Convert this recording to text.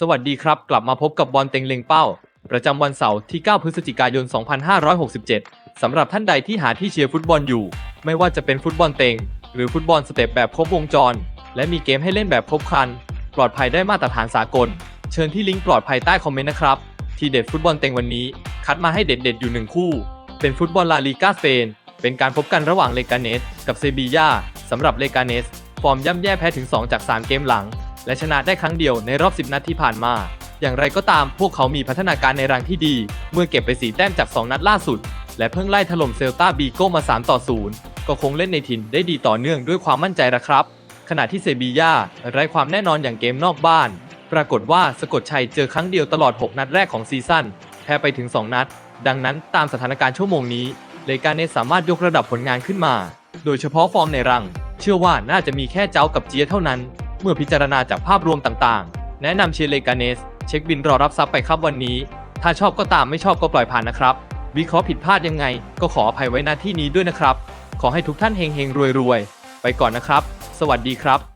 สวัสดีครับ กลับมาพบกับบอลเต็งเล็งเป้า ประจำวันเสาร์ที่ 9 พฤศจิกายน 2567 สำหรับท่านใดที่หาที่เชียร์ฟุตบอลอยู่ ไม่ว่าจะเป็นฟุตบอลเต็ง หรือฟุตบอลสเต็ปแบบครบวงจร และมีเกมให้เล่นแบบครบครัน ปลอดภัยได้มาตรฐานสากล เชิญที่ลิงก์ปลอดภัยใต้คอมเมนต์นะครับ ทีเด็ดฟุตบอลเต็งวันนี้ คัดมาให้เด็ดๆอยู่หนึ่งคู่ เป็นฟุตบอลลาลีกาสเปนเป็นการพบกันระหว่างเลกาเนสกับเซบียาสำหรับเลกาเนสฟอร์มย่ำแย่แพ้ถึง 2 จาก 3 เกมหลัง และชนะได้ครั้งเดียวในรอบ 10 นัดที่ผ่านมา อย่างไรก็ตามพวกเขามีพัฒนาการในรังที่ดี เมื่อเก็บไป4แต้มจาก 2 นัดล่าสุด และเพิ่งไล่ถล่มเซลตาบีโก้มา 3 ต่อ 0 ก็คงเล่นในถิ่นได้ดีต่อเนื่องด้วยความมั่นใจละครับ ขณะที่เซบียาไร้ความแน่นอนอย่างเกมนอกบ้าน ปรากฏว่าสะกดชัยเจอครั้งเดียวตลอด 6 นัดแรกของซีซั่นแพ้ไปถึง 2 นัด ดังนั้นตามสถานการณ์ชั่วโมงนี้เลกาเนสสามารถยกระดับผลงานขึ้นมา โดยเฉพาะฟอร์มในรัง เชื่อว่าน่าจะมีแค่เจ้ากับเจียเท่านั้น เมื่อพิจารณาจากภาพรวมต่างๆ แนะนำเชียร์เลกาเนส เช็คบินรอรับซับไปครับวันนี้ ถ้าชอบก็ตามไม่ชอบก็ปล่อยผ่านนะครับ วิเคราะห์ผิดพลาดยังไง ก็ขออภัยไว้หน้าที่นี้ด้วยนะครับ ขอให้ทุกท่านเฮงๆรวยๆ ไปก่อนนะครับ สวัสดีครับ